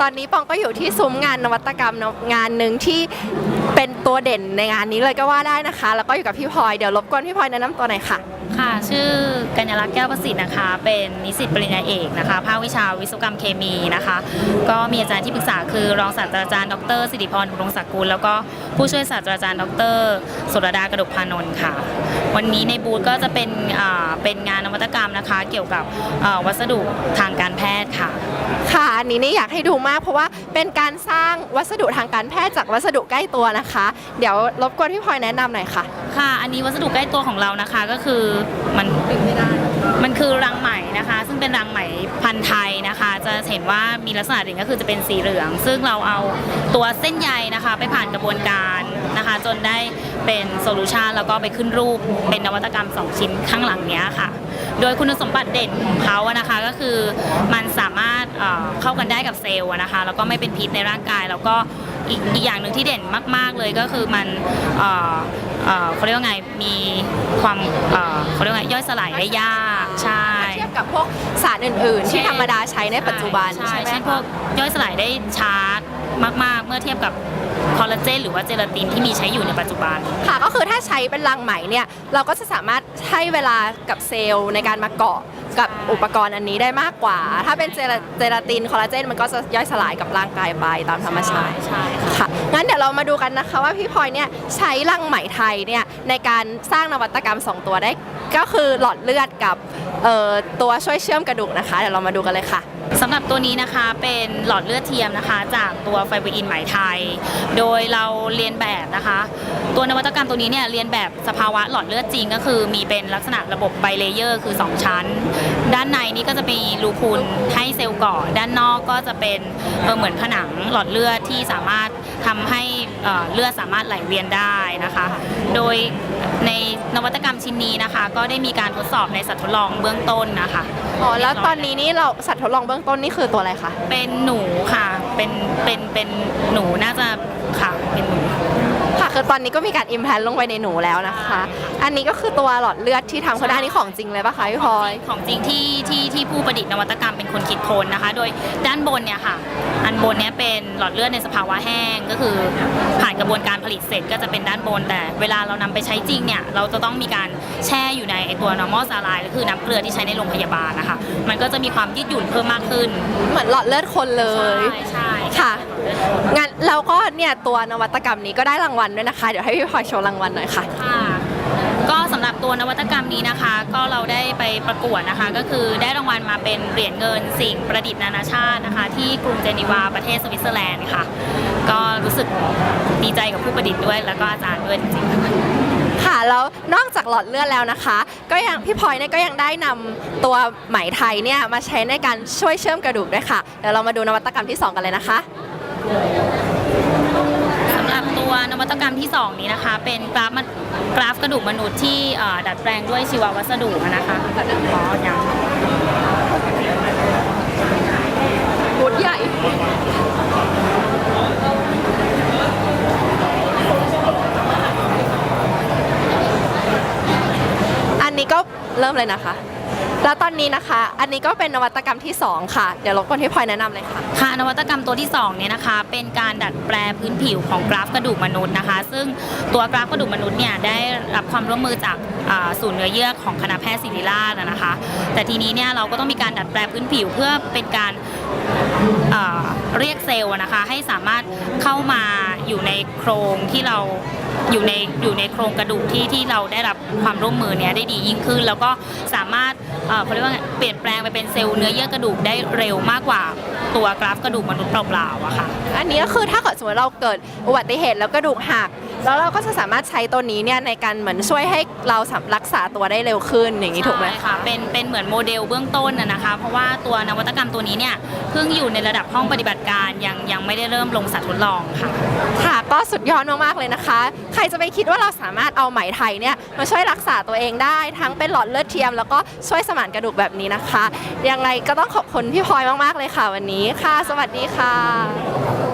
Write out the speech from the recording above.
ตอนนี้ปองก็อยู่ที่ซุ้มงานนวัตกรรมงานหนึ่งที่เป็นตัวเด่นในงานนี้เลยก็ว่าได้นะคะ แล้วก็อยู่กับพี่พลอยเดี๋ยวรบกวนพี่พลอยแนะนำตัวหน่อยค่ะ ค่ะ ชื่อกัญญาลักษณ์แก้วประสิทธิ์นะคะ เป็นนิสิตปริญญาเอกนะคะ ภาควิชาวิศวกรรมเคมีนะคะ ก็มีอาจารย์ที่ปรึกษาคือรองศาสตราจารย์ดรสิริพรบุรงศักดิ์กุลแล้วก็ผู้ช่วยศาสตราจารย์ดรสุรดากระดกพานนท์ค่ะ วันนี้ในบูธก็จะเป็นอ่าเป็นงานนวัตกรรมนะคะ เกี่ยวกับอ่าวัสดุทางการแพทย์ค่ะ ค่ะ อันนี้นี่อยากให้ดูมาก เพราะว่าเป็นการสร้างวัสดุทางการแพทย์จากวัสดุใกล้ตัวนะคะ เดี๋ยวรบกวนพี่พลอยแนะนำหน่อยค่ะ ค่ะ อันนี้วัสดุใกล้ตัวของเรานะคะก็คือมันมันคือรังไหมนะคะ ซึ่งเป็นรังไหมพันธุ์ไทยนะคะ จะเห็นว่ามีลักษณะเด่นก็คือจะเป็นสีเหลือง ซึ่งเราเอาตัวเส้นใยนะคะ ไปผ่านกระบวนการนะคะ จนได้เป็นโซลูชันแล้วก็ไปขึ้นรูปเป็นนวัตกรรม 2 ชิ้นข้างหลังเนี้ยค่ะ โดยคุณสมบัติเด่นของเขาอะนะคะก็คือมันสามารถเข้ากันได้กับเซลล์นะคะ แล้วก็ไม่เป็นพิษในร่างกายแล้วก็ อีกอีกอย่างหนึ่งที่เด่นมาก ๆ เลยก็คือมันเอ่อเอ่อเขาเรียกว่าไงมีความเอ่อเขาเรียกว่าไงย่อยสลายได้ยากใช่ เทียบกับพวกสารอื่น ๆ ที่ธรรมดาใช้ในปัจจุบันใช่ใช่ไหมเช่นพวคะกย่อยสลายได้ช้ามาก ๆ เมื่อเทียบกับคอลลาเจนหรือว่าเจลาตินที่มีใช้อยู่ในปัจจุบัน ค่ะก็คือถ้าใช้เป็นรังไหมเนี่ยเราก็จะสามารถให้เวลากับเซลล์ในการมาเกาะ กับอุปกรณ์อันนี้ได้มากกว่า ถ้าเป็นเจลาเจลาตินคอลลาเจนมันก็จะย่อยสลายกับร่างกายไปตามธรรมชาติใช่ค่ะค่ะงั้นเดี๋ยวเรามาดูกันนะคะว่าพี่พลอยเนี่ยใช้รังไหมไทยเนี่ยในการสร้างนวัตกรรม 2 ตัวได้ ก็คือหลอดเลือดกับเอ่อ ตัวช่วยเชื่อมกระดูกนะคะ เดี๋ยวเรามาดูกันเลยค่ะสำหรับตัวนี้นะคะเป็นหลอดเลือดเทียมนะคะ จากตัวไฟเบอร์อินไหมไทย โดยเราเรียนแบบนะคะ ตัวนวัตกรรมตัวนี้เนี่ยเรียนแบบสภาวะหลอดเลือดจริง ก็คือมีเป็นลักษณะระบบไบเลเยอร์ คือ 2 ชั้น ด้านในนี่ก็จะมีรูพุนให้เซลล์เกาะด้านนอกก็จะเป็นเเหมือนผนังหลอดเลือดที่สามารถทำให้เลือดสามารถไหลเวียนได้นะคะ โดยใน นวัตกรรมชิ้นนี้นะคะ ก็ได้มีการทดสอบในสัตว์ทดลองเบื้องต้นนะคะอ๋อแล้วตอนนี้นี่เราสัตว์ทดลองเบื้องต้นนี่คือตัวอะไรคะเป็นหนูค่ะเป็นเป็นเป็นหนูน่าจะค่ะเป็นหนู ค่ะคือตอนนี้ก็มีการอิมแพลนลงไปในหนูแล้วนะคะ อันนี้ก็คือตัวหลอดเลือดที่ทำคือด้านนี้ของจริงเลยปะคะพี่พลอย ของจริงที่ที่ที่ผู้ประดิษฐ์นวัตกรรมเป็นคนคิดค้นนะคะ โดยด้านบนเนี่ยค่ะ อันบนเนี่ยเป็นหลอดเลือดในสภาวะแห้งก็คือผ่านกระบวนการผลิตเสร็จก็จะเป็นด้านบน แต่เวลาเรานำไปใช้จริงเนี่ยเราจะต้องมีการแช่อยู่ในไอ้ตัว normal saline ก็คือน้ำเกลือที่ใช้ในโรงพยาบาลนะคะ มันก็จะมีความยืดหยุ่นเพิ่มมากขึ้นเหมือนหลอดเลือดคนเลย ใช่ใช่ ค่ะ งั้นเราก็เนี่ยตัวนวัตกรรมนี้ก็ได้รางวัลด้วยนะคะ เดี๋ยวให้พี่พลอยโชว์รางวัลหน่อยค่ะ ค่ะก็สำหรับตัวนวัตกรรมนี้นะคะ ก็เราได้ไปประกวดนะคะ ก็คือได้รางวัลมาเป็นเหรียญเงินสิ่งประดิษฐ์นานาชาตินะคะ ที่กรุงเจนีวาประเทศสวิตเซอร์แลนด์ค่ะ ก็รู้สึกดีใจกับผู้ประดิษฐ์ด้วย แล้วก็อาจารย์ด้วยจริงๆค่ะ ค่ะแล้วนอกจากหลอดเลือดแล้วนะคะ ก็ยังพี่พลอยเนี่ยก็ยังได้นำตัวไหมไทยเนี่ยมาใช้ในการช่วยเชื่อมกระดูกด้วยค่ะ เดี๋ยวเรามาดูนวัตกรรมที่สองกันเลยนะคะสำหรับ ตัวนวัตกรรมที่ 2 นี้นะคะ เป็นกราฟมะกราฟกระดูกมนุษย์ที่เอ่อดัดแปลงด้วยชีววัสดุนะคะอ๋อยังบูธใหญ่อันนี้ก็เริ่มเลยนะคะ แล้วตอนนี้นะคะ อันนี้ก็เป็นนวัตกรรมที่ 2 ค่ะ เดี๋ยวรบกวนที่พลอยแนะนำเลยค่ะ ค่ะนวัตกรรมตัวที่2เนี่ยนะคะ เป็นการดัดแปลพื้นผิวของกราฟกระดูกมนุษย์นะคะ ซึ่งตัวกราฟกระดูกมนุษย์เนี่ยได้รับความร่วมมือจากศูนย์เนื้อเยื่อของคณะแพทย์ศิริราชนะคะ แต่ทีนี้เนี่ยเราก็ต้องมีการดัดแปลพื้นผิวเพื่อเป็นการเอ่อเรียกเซลล์นะคะ ให้สามารถเข้ามาอยู่ในโครงที่เราอยู่ในอยู่ในโครงกระดูกที่ที่เราได้รับความร่วมมือเนี่ยได้ดียิ่งขึ้น แล้วก็สามารถเขาเรียกว่าไงเปลี่ยนแปลงไปเป็นเซลล์เนื้อเยื่อกระดูกได้เร็วมากกว่าตัวกราฟกระดูกมนุษย์เปล่าๆอะค่ะ อันนี้ก็คือถ้าเกิดสมมติเราเกิดอุบัติเหตุแล้วกระดูกหัก แล้วเราก็จะสามารถใช้ตัวนี้เนี่ยในการเหมือนช่วยให้เราสามารถรักษาตัวได้เร็วขึ้นอย่างนี้ถูกไหมใช่คะค่ะเป็นเป็นเหมือนโมเดลเบื้องต้นนะนะคะ เพราะว่าตัวนวัตกรรมตัวนี้เนี่ยเพิ่งอยู่ในระดับห้องปฏิบัติการยังยังไม่ได้เริ่มลงสัตว์ทดลองค่ะ ค่ะก็สุดยอดมากๆเลยนะคะ ใครจะไปคิดว่าเราสามารถเอาไหมไทยเนี่ยมาช่วยรักษาตัวเองได้ทั้งเป็นหลอดเลือดเทียม แล้วก็ช่วยสมานกระดูกแบบนี้นะคะยังไงก็ต้องขอบคุณพี่พลอยมากๆเลยค่ะวันนี้ค่ะ สวัสดีค่ะ